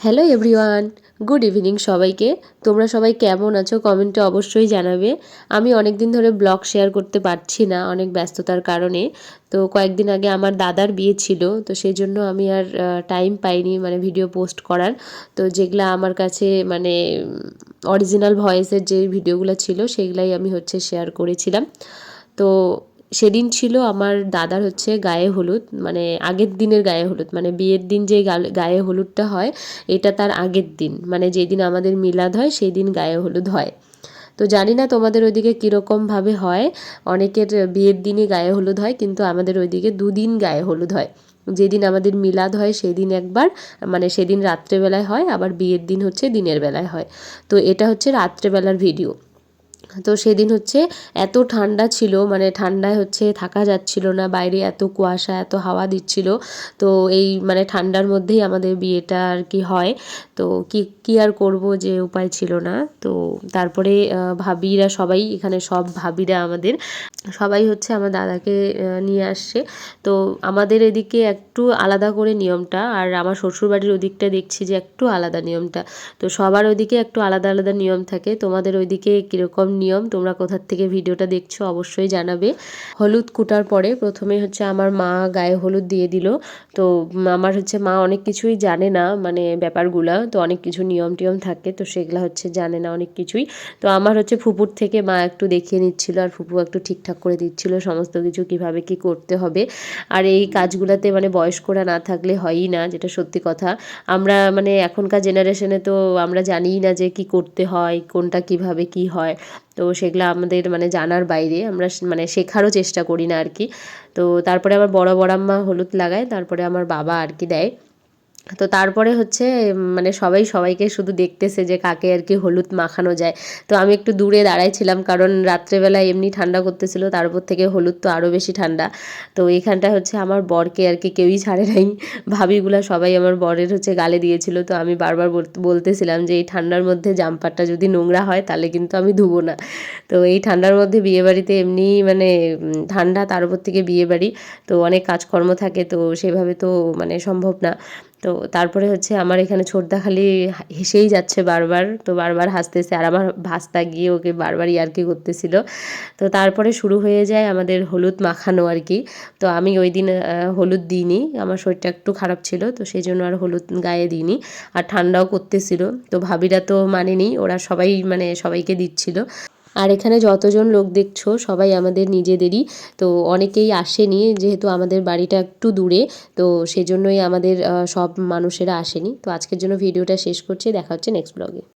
Hello everyone good evening সবাইকে। তোমরা সবাই কেমন আছো? কমেন্টে অবশ্যই জানাবে। আমি অনেক দিন ধরে ব্লগ শেয়ার করতে পারছি না অনেক ব্যস্ততার কারণে। তো কয়েকদিন আগে আমার দাদার বিয়ে ছিল, তো সেই জন্য আমি আর টাইম পাইনি মানে ভিডিও পোস্ট করার। তো যেগুলো আমার কাছে মানে অরিজিনাল ভয়েসের যে ভিডিওগুলো ছিল, সেগুলাই আমি হচ্ছে শেয়ার করেছিলাম। তো সেদিন ছিল আমার দাদার হচ্ছে গায়ে হলুদ মানে আগের দিনের গায়ে হলুদ মানে বিয়ের দিন যে গায়ে হলুদটা হয়, এটা তার আগের দিন মানে যেদিন আমাদের মিলাদ হয় সেই দিন গায়ে হলুদ হয়। তো জানি না তোমাদের ওইদিকে কীরকমভাবে হয়, অনেকের বিয়ের দিনই গায়ে হলুদ হয়, কিন্তু আমাদের ওইদিকে দুদিন গায়ে হলুদ হয়। যেদিন আমাদের মিলাদ হয় সেদিন একবার মানে সেদিন রাত্রেবেলায় হয়, আবার বিয়ের দিন হচ্ছে দিনের বেলায় হয়। তো এটা হচ্ছে রাত্রেবেলার ভিডিও। তো সেদিন হচ্ছে এত ঠান্ডা ছিল মানে ঠান্ডায় হচ্ছে থাকা যাচ্ছিল না, বাইরে এত কুয়াশা, এত হাওয়া দিচ্ছিল। তো এই মানে ঠান্ডার মধ্যেই আমাদের বিয়েটা আর কি হয়। তো কি, কী আর করব যে উপায় ছিল না। তো তারপরে ভাবিরা সবাই, এখানে সব ভাবিরা আমাদের, সবাই হচ্ছে আমার দাদাকে নিয়ে আসছে। তো আমাদের এদিকে একটু আলাদা করে নিয়মটা, আর আমার শ্বশুরবাড়ির ওদিকটা দেখছি যে একটু আলাদা নিয়মটা। তো সবার ওইদিকে একটু আলাদা আলাদা নিয়ম থাকে। তোমাদের ওইদিকে কীরকম নিয়ম তোমরা কোথার থেকে ভিডিওটা দেখছ অবশ্যই জানাবে। হলুদ কুটার পরে প্রথমে হচ্ছে আমার মা গায়ে হলুদ দিয়ে দিল। তো আমার হচ্ছে মা অনেক কিছুই জানে না মানে ব্যাপারগুলা, তো অনেক কিছু নিয়ম টিয়ম থাকে, তো সেগুলো হচ্ছে জানে না অনেক কিছুই। তো আমার হচ্ছে ফুপুর থেকে মা একটু দেখিয়ে নিচ্ছিল আর ফুপু একটু ঠিকঠাক করে দিচ্ছিল সমস্ত কিছু কীভাবে কি করতে হবে। আর এই কাজগুলোতে মানে বয়স্করা না থাকলে হয়ই না, যেটা সত্যি কথা। আমরা মানে এখনকার জেনারেশনে তো আমরা জানিই না যে কি করতে হয়, কোনটা কীভাবে কি হয়। তো সেগুলো আমাদের মানে জানার বাইরে, আমরা মানে শেখারও চেষ্টা করি না আর কি। তো তারপরে আমার বড় বড়াম্মা হলুদ লাগায়, তারপরে আমার বাবা আর কি দেয়। তো তারপরে হচ্ছে মানে সবাই সবাইকে শুধু দেখতেছে যে কাকে আর কি হলুদ মাখানো যায়। তো আমি একটু দূরে দাঁড়াইছিলাম কারণ রাত্রেবেলা এমনি ঠান্ডা করতেছিল, তারপর থেকে হলুদ তো আরও বেশি ঠান্ডা। তো এখানটা হচ্ছে আমার বরকে আর কি কেউই ছাড়ে নাই। ভাবিগুলা সবাই আমার বরের হচ্ছে গালে দিয়েছিল। তো আমি বারবার বলতেছিলাম যে এই ঠান্ডার মধ্যে জাম্পারটা যদি নোংরা হয় তাহলে কিন্তু আমি ধুবো না। তো এই ঠান্ডার মধ্যে বিয়েবাড়িতে এমনি মানে ঠান্ডা তার উপর থেকে বিয়েবাড়ি। তো অনেক কাজকর্ম থাকে, তো সেভাবে তো মানে সম্ভব না। তো তারপরে হচ্ছে আমার এখানে ছোটদা খালি হেসেই যাচ্ছে বারবার, তো বারবার হাসতেছে। আর আমার ভাস্তা গিয়ে ওকে বারবার ইয়ার্কি করতেছিল। তো তারপরে শুরু হয়ে যায় আমাদের হলুদ মাখানো আর কি। তো আমি ওই দিন হলুদ দিইনি। আমার শরীরটা একটু খারাপ ছিল, তো সেই জন্য আর হলুদ গায়ে দিইনি। আর ঠান্ডাও করতেছিল। তো ভাবিরা তো মানেনি, ওরা সবাই মানে সবাইকে দিচ্ছিল। আর এখানে যতজন লোক দেখছ, সবাই আমাদের নিজেদেরই। তো অনেকেই আসেনি, যেহেতু আমাদের বাড়িটা একটু দূরে, তো সেজন্যই আমাদের সব মানুষেরা আসেনি। তো আজকের জন্য ভিডিওটা শেষ করছি, দেখা হচ্ছে নেক্সট ব্লগে